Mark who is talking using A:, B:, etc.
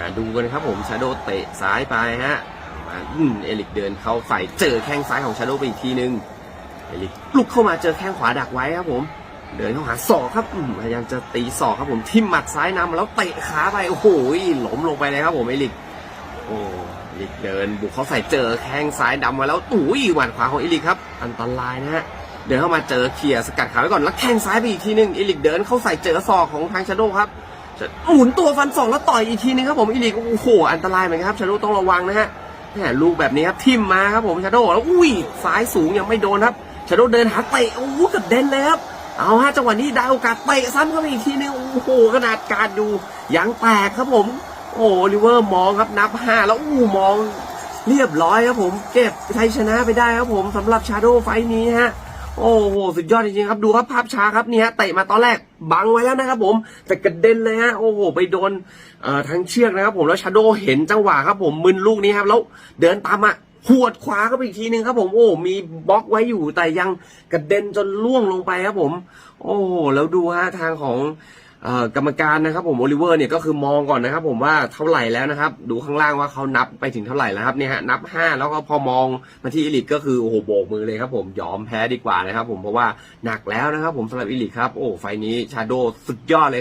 A: อ่าดูกันครับผมชาโดเตะซ้ายไปฮะมาอืมเอลิกเดินเข้าใส่เจอแข้งซ้ายของชาโดไปอีกทีนึงเอลิกลุกเข้ามาเจอแข้งขวาดักไว้ครับผม เดินเข้าหาศอกครับพยายามจะตีศอกครับผมทิ่มหมัดซ้ายนำแล้วเตะขาไปโอ้โหหลมลงไปเลยครับผมเอลิกโอ้เอลิกเดินบุกเขาใส่เจอแข้งซ้ายดำมาแล้วอุ้ยหมัดขวาของเอลิกครับ อันตรายนะฮะเดินเข้ามาเจอเขี่ยสกัดขาไว้ก่อนแล้วแข้งซ้ายไปอีกทีนึงเอลิกเดินเข้าใส่เจอศอกของทางชาโดครับ จะหมุนตัวฟันศอกแล้วต่อยอีกทีนึงครับผมเอลิกโอ้โหอันตรายเหมือนกันครับชาโดต้องระวังนะฮะแหมลูกแบบนี้ครับทิมมาครับผมชาโดแล้วอุ้ยซ้ายสูงยังไม่โดนครับชาโดเดินหาเตะโอ้โหกระเด็นเลยครับเอาฮะจังหวะนี้ได้โอกาสเตะซ้ำเข้าไปอีกทีนึงโอ้โหขนาดการดูยังแตกครับผม โอ้ลิเวอร์มองครับนับห้าแล้วอู้มองเรียบร้อยครับผม เก็บชัยชนะไปได้ครับผมสำหรับชาโดไฟนี้ฮะ โอ้โหสุดยอดจริงๆครับดูครับภาพช้าครับนี่ฮะเตะมาตอนแรกบังไว้แล้วนะครับ ผมแต่กระเด็นเลยฮะโอ้โหไปโดนทั้งเชือกนะครับ ผมแล้วชาโดเห็นจังหวะครับ ผมมึนลูกนี้ครับแล้วเดินตามมาหวดขวาเข้าไปอีกทีนึงครับ ผมโอ้ มีบล็อกไว้อยู่แต่ยังกระเด็นจนล่วงลงไปครับผม โอ้โหแล้วดูฮะทางของ กรรมการนะครับผมโอลิเวอร์เนี่ยก็คือมองก่อนนะครับ ผมว่าเท่าไหร่แล้วนะครับ ดูข้างล่างว่าเขานับไปถึงเท่าไหร่แล้วครับเนี่ยฮะนับ 5 แล้วก็พอมองมาที่อิลิกก็คือโอ้โหโบกมือเลยครับผมยอมแพ้ดีกว่านะครับผมเพราะว่าหนักแล้วนะครับผมสำหรับอิลิกครับโอ้ไฟนี้ชาโดสุดยอดเลยครับ